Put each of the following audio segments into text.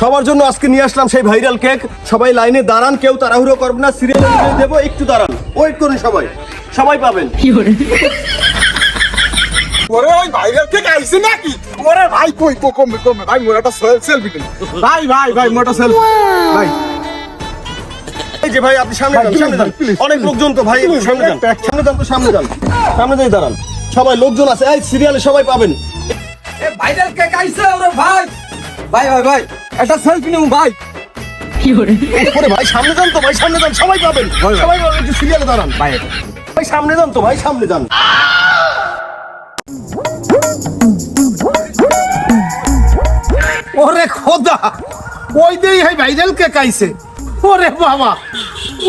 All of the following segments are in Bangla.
সবার জন্য আজকে নিয়ে আসলাম সেই ভাইরাল কেক সবাই লাইনে দাঁড়ান কেউ তাড়াহুড়ো করবে না সিরিয়াল অনুযায়ী দেবো একটু দাঁড়ান। ওয়েট করুন সবাই। সবাই পাবেন। ওরে ওই ভাইরাল কেক আইছে নাকি? ওরে ভাই কই কো ভাই মোর একটা সেলফি ভাই ভাই ভাই মোর একটা সেলফি ভাই। এই যে ভাই আপনি সামনে যান সামনে যান। অনেক লোকজন তো ভাই সামনে যান। সামনে যান তো সামনে যান। সামনে যাই দাঁড়ান। সবাই লোকজন আছে এই সিরিয়ালে সবাই পাবেন। ভাইরাল কেক আইছে ওরে ভাই। ভাই ভাই ভাই। একটা সেলফি নিউ ভাই। কি করে ওরে ভাই সামনে যান তো ভাই সামনে যান সবাই পাবেন। সবাই পাবেন একটু সিরিয়ালে দাঁড়ান। ভাই। ভাই সামনে যান তো ভাই সামনে যান। ওরে খোদা ওই দেই হাই ভাইরাল কেক আইছে। ওরে বাবা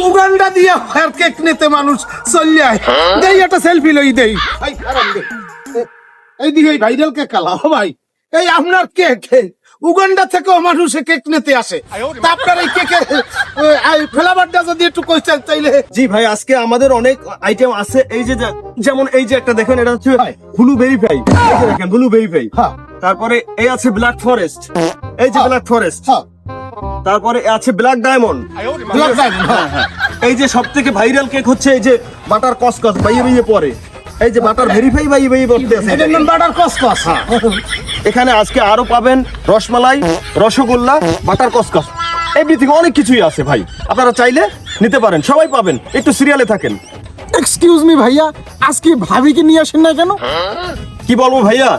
উগান্ডা দিয়া ফায়ার কেক নিতে মানুষ চলে আয়। দেই একটা সেলফি লই দেই। এই দিকে ভাইরাল কেক কালা ও ভাই এই আপনার কেক উগান্ডা থেকেও মানুষ কেক নিতে আসে। তা আপনার এই কেকের ফ্লেভারটা যদি একটু কইতেন তাইলে। জি ভাই আজকে আমাদের অনেক আইটেম আছে। এই যে যেমন এই যে একটা দেখেন এটা হচ্ছে ব্লু এই যে দেখেন ব্লু ভেরিফাই হ্যাঁ। তারপরে এই আছে ব্ল্যাক ফরেস্ট এই যে ব্ল্যাক ফরেস্ট হ্যাঁ। তারপরে আছে ব্ল্যাক ডায়মন্ড ব্ল্যাক ডায়মন্ড হ্যাঁ। এই যে সব থেকে ভাইরাল কেক হচ্ছে এই যে বাটার কসকস বাইয়ে বাইয়ে পরে। এই যে বাটার ভেরিফাই বাইয়ে বাইয়ে পড়তে আছে। এটার নাম বাটার কসকস। এখানে আজকে আরও পাবেন রসমালাই রসগোল্লা বাটার কসকস। এভরিথিং অনেক কিছুই আছে ভাই। আপনারা চাইলে নিতে পারেন সবাই পাবেন। একটু সিরিয়ালে থাকেন। এক্সকিউজ মি ভাইয়া আজকে ভাবিকে নিয়ে আসেন না কেন? কি বলব ভাইয়া?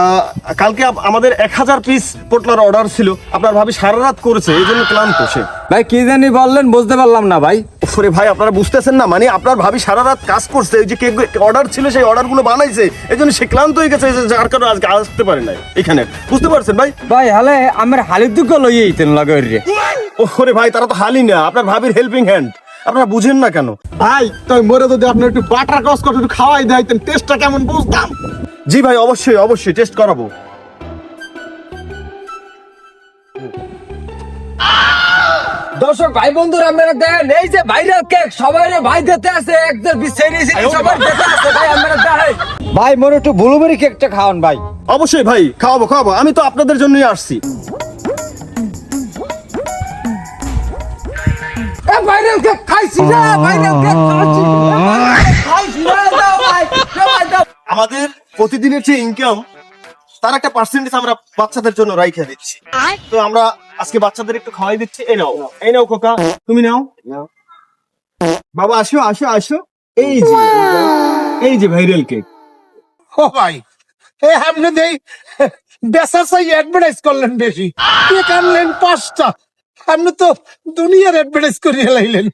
আহ, কালকে আমাদের এক হাজার পিস পোটলার অর্ডার ছিল। আপনার ভাবি সারা রাত করেছে এই জন্য ক্লান্ত সে। ভাই কি জানি বললেন বুঝতে পারলাম না ভাই। ওরে ভাই আপনারা বুঝতেছেন না মানে আপনার ভাবি সারা রাত কাজ করছে ওই যে কেক অর্ডার ছিল সেই অর্ডারগুলো বানাইছে এই জন্য সে ক্লান্ত হয়ে গেছে যার কারণে আজকে আসতে পারে নাই এখানে। বুঝতে পারছেন ভাই? ভাই হালে আমার হালির দুঃখ লইয়ে আইতেন লগে রে। ওরে ভাই তারা তো হালি না আপনার ভাবির হেল্পিং হ্যান্ড আপনারা বুঝেন না কেন? ভাই তাই মরে যদি আপনি একটু বাটার কস করে একটু খাওয়াই দিতেন টেস্টটা কেমন বুঝতাম? জি ভাই অবশ্যই অবশ্যই টেস্ট করাবো। দর্শক ভাই বন্ধুরা আপনারা দেখেন এই যে ভাইরাল কেক সবাই রে ভাই দিতে আছে একদের বিছাই নিয়েছে সবাই দিতে আছে ভাই আপনারা দেখেন। ভাই মোর একটু ব্লুবেরি কেকটা খাওয়ান ভাই। অবশ্যই ভাই খাওয়াবো খাওয়াবো। আমি তো আপনাদের জন্যই আসছি। এ ভাইরাল কেক খাইছি না ভাইরাল কেক খাইছি। খাইছি না ভাই আমাদের প্রতিদিনের যে ইনকাম তার একটা পার্সেন্টেজ আমরা বাচ্চাদের জন্য রাইখে দিচ্ছি। তো আমরা আজকে বাচ্চাদের একটু খাওয়াই দিচ্ছি এই নাও এই নাও খোকা তুমি নাও বাবা আসো আসো আসো এই যে এই যে ভাইরাল কেক ও ভাই এ আপনি দেই বেসা সাই অ্যাডভার্টাইজ করলেন বেশি কেক আনলেন পাঁচটা আপনি তো দুনিয়ার অ্যাডভার্টাইজ করিয়ে লাইলেন